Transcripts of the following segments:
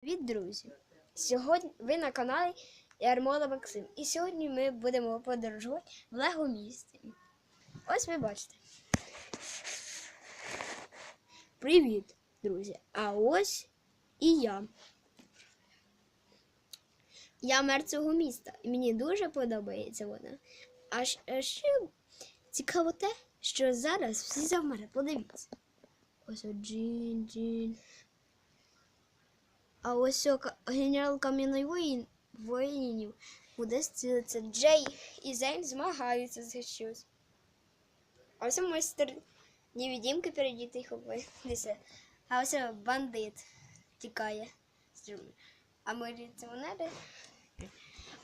Привіт, друзі! Сьогодні ви на каналі Ярмола Максим. І сьогодні ми будемо подорожувати в Лего місті. Ось ви бачите. Привіт, друзі! А ось і я. Я мер цього міста, і мені дуже подобається вона. А ще цікаво те, що зараз всі завмерли. Подивіться. Ось Джин, Джин. А ось генерал кам'яної воїн, воїнів буде зцілитися. Джей і Зейн змагаються за щось. А ось майстер невидимки перед їх обидися. А ось бандит тікає. А міліціонери.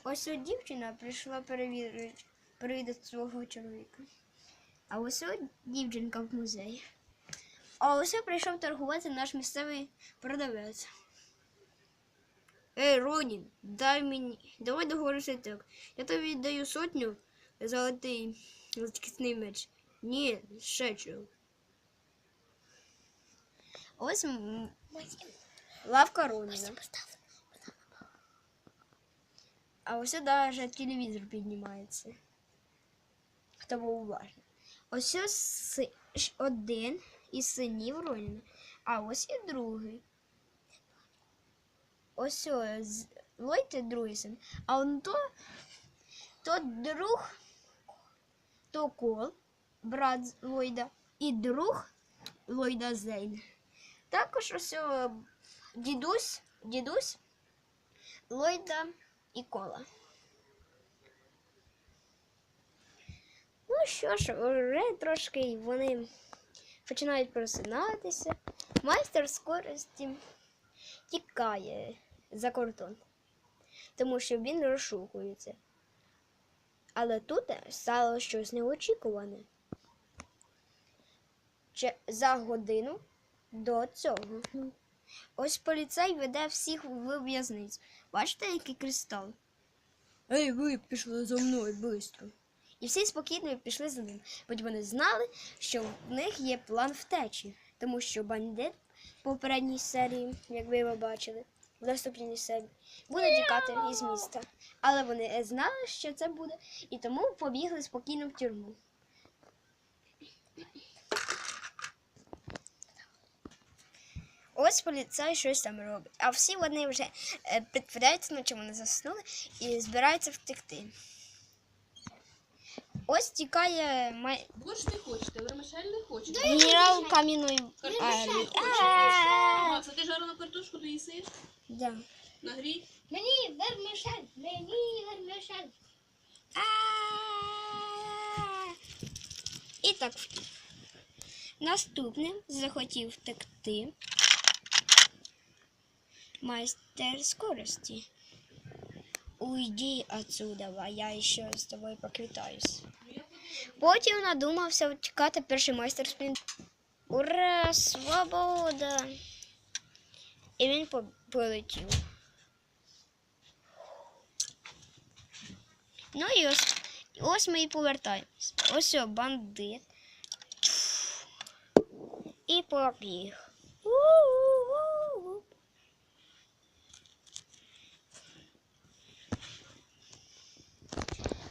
Ось о дівчина прийшла перевірити, перевідати свого чоловіка. А ось о дівчинка в музеї. А ось прийшов торгувати наш місцевий продавець. Ей, Ронін, дай мені. Давай договоримося так. Я тобі даю сотню золотий захисний меч. Ні, ще чого. Ось м- лавка Роніна. А ось даже телевізор піднімається. Хто був уважний. Ось ось си- ш- один із синів Роніна, а ось і другий. Ось Лойте другий син. А он то, то друг, то Кол, брат Ллойда, і друг Ллойда Зейн. Також ось дідусь, дідусь Ллойда і Кола. Ну що ж, вже трошки вони починають просинатися. Майстер скорості тікає за кордон, тому що він розшукується. Але тут стало щось неочікуване. Че- За годину до цього. Ось поліцей веде всіх в в'язницю. Бачите, який кристал? Ей, ви пішли за мною швидко. І всі спокійно пішли за ним, бо вони знали, що в них є план втечі, тому що бандит в попередній серії, як ви його бачили, в наступній серії, буде тікати із міста. Але вони знали, що це буде, і тому побігли спокійно в тюрму. Ось поліцай щось там робить, а всі вони вже е, притворяються, наче вони заснули і збираються втекти. Ось тікає май... Борщ не хочете, вермишель не хочете. генерал кам'яної армії. Макс, а ти жарену картошку доїсиш? Да. Нагрій? Мені вермишель, мені вермишель. А-а-а. І так втік. Наступним захотів втекти майстер скорості. Уйди отсюда, а я ще з тобою поквітаюсь. Потім надумався втікати перший майстер спін. Ура, свобода! І він по- полетів. Ну і ось, ось ми і повертаємось. Ось о, бандит. І побіг.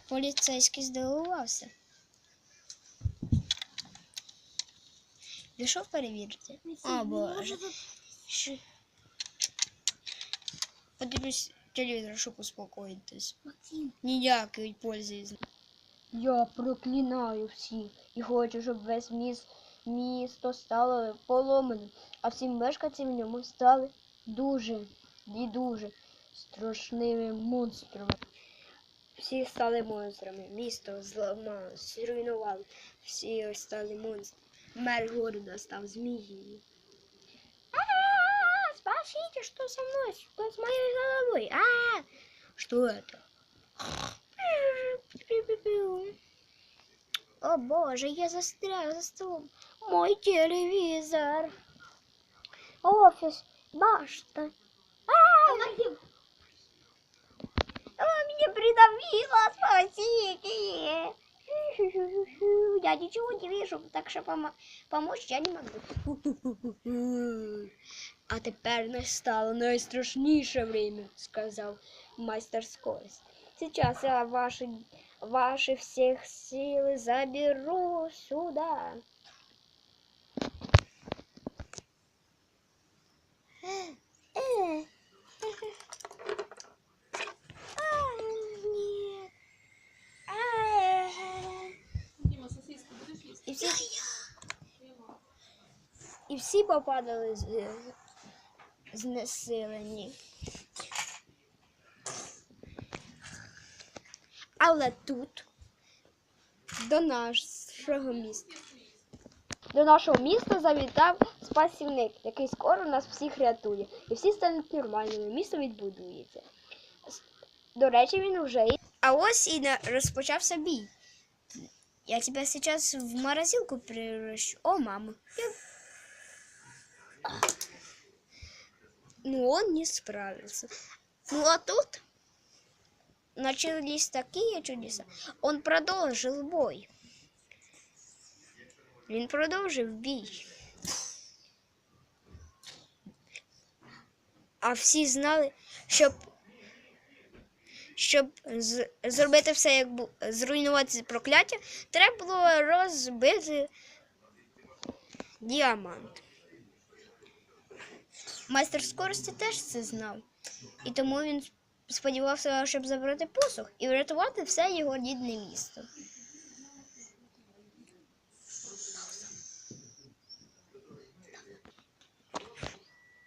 Поліцейський здивувався. Пішов перевірити. О боже. Подивлюсь телевізор, щоб успокоїтись. Максим, Ніякої пользи Я проклинаю всіх і хочу, щоб весь міст, місто стало поломаним, а всі мешканці в ньому стали дуже і дуже страшними монстрами. Всі стали монстрами, місто зламали, зруйнували, всі стали монстрами. Мер города став змією. А, спасите, что со мной, что с моей головой? А, что это? О боже, я застрял за столом. Мой телевизор. Офис, башта. А, Максим, а, меня придавило, спасите. Я ничего не вижу, так что помо- помочь я не могу. А тепер настало найстрашніше время, сказав майстер скорости. Сейчас я ваши, ваши всех силы заберу сюда. І всі попадали знесилені. Але тут до нашого міста. До нашого міста завітав спасівник, який скоро нас всіх рятує. І всі стануть нормальними. Місто відбудується. До речі, він вже є. А ось і розпочався бій. Я тебя сейчас в морозилку превращу. О, мама. Ну, он не справился. Ну, а тут начались такие чудеса. Он продолжил бой. Він продовжив бій. А всі знали, щоб, щоб з, зробити все, як бу, зруйнувати прокляття, треба було розбити діамант. Майстер скорості теж це знав. І тому він сподівався, щоб забрати посох і врятувати все його рідне місто.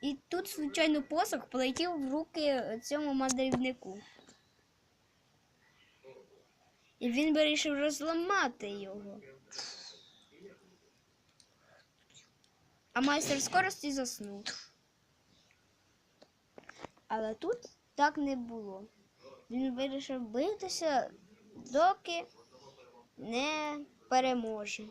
І тут, звичайно, посох полетів в руки цьому мандрівнику. І він вирішив розламати його. А майстер скорості заснув. Але тут так не було. Він вирішив битися, доки не переможе.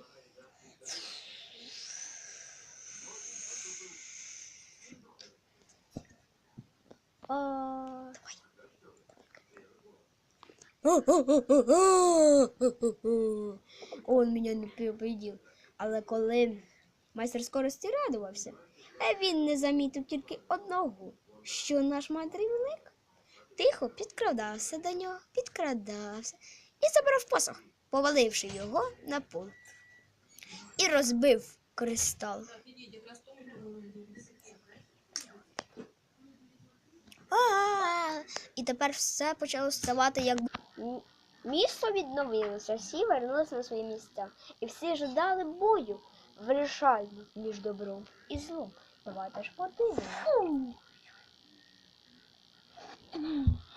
Он мене не победив. Але коли майстер скорості радувався, він не замітив тільки одного, що наш мандрівник тихо підкрадався до нього, підкрадався і забрав посох, поваливши його на пол. І розбив кристал. І тепер все почало ставати як місто відновилося, всі вернулися на свої місця. І всі ждали бою, вирішальну між добром і злом. Давайте ж подивимося. Mm.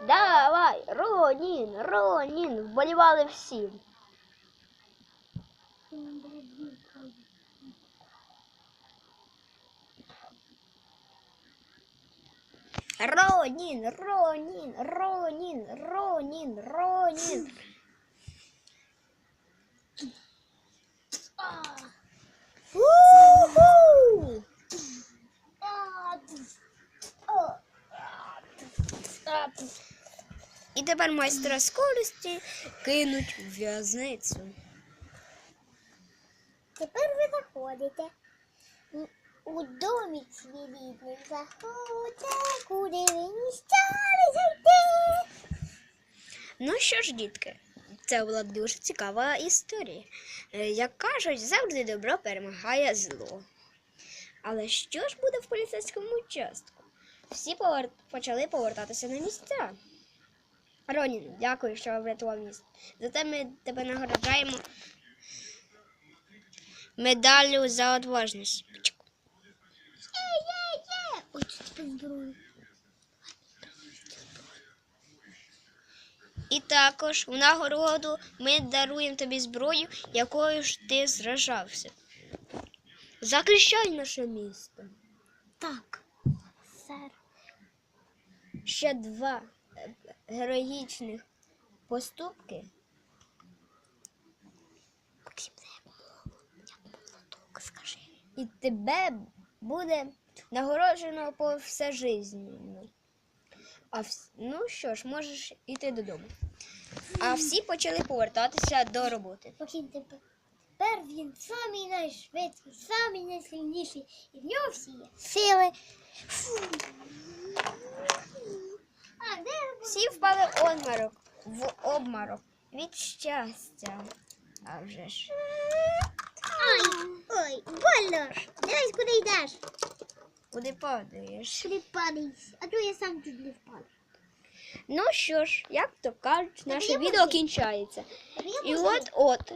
Давай, Ронін, Ронін, вболівали всі. Ронін, Ронін, Ронін, Ронін, Ронін. У-ху! І тепер майстра скорості кинуть в в'язницю. Тепер ви заходите. У домі свій рідний заходьте, куди ви не стали зайти. Ну що ж, дітки, це була дуже цікава історія. Е, Як кажуть, завжди добро перемагає зло. Але що ж буде в поліцейському участку? Всі повер... почали повертатися на місця. Ронін, дякую, що врятував місто. Зате ми тебе нагороджаємо медаллю за відважність. Є-є-є! Ой, тут тебе зброю. І також в нагороду ми даруємо тобі зброю, якою ж ти зражався. Захищай наше місто. Так, сер. Ще два, героїчних поступки. Максим, це молоток, скажи. і тебе буде нагороджено по все жизненно. А вс... Ну що ж, можеш іти додому. А всі почали повертатися до роботи. Максим, тепер, тепер він самий найшвидший, самий найсильніший. І в нього всі є сили. Фу. Всі впали обморок, в обморок від щастя. А вже ж. Ой, ой, больно. Дивись, куди йдеш. Куди падаєш? Куди падаєш. А то я сам тут не впаду. Ну що ж, як то кажуть, наше відео кінчається. І можу? от от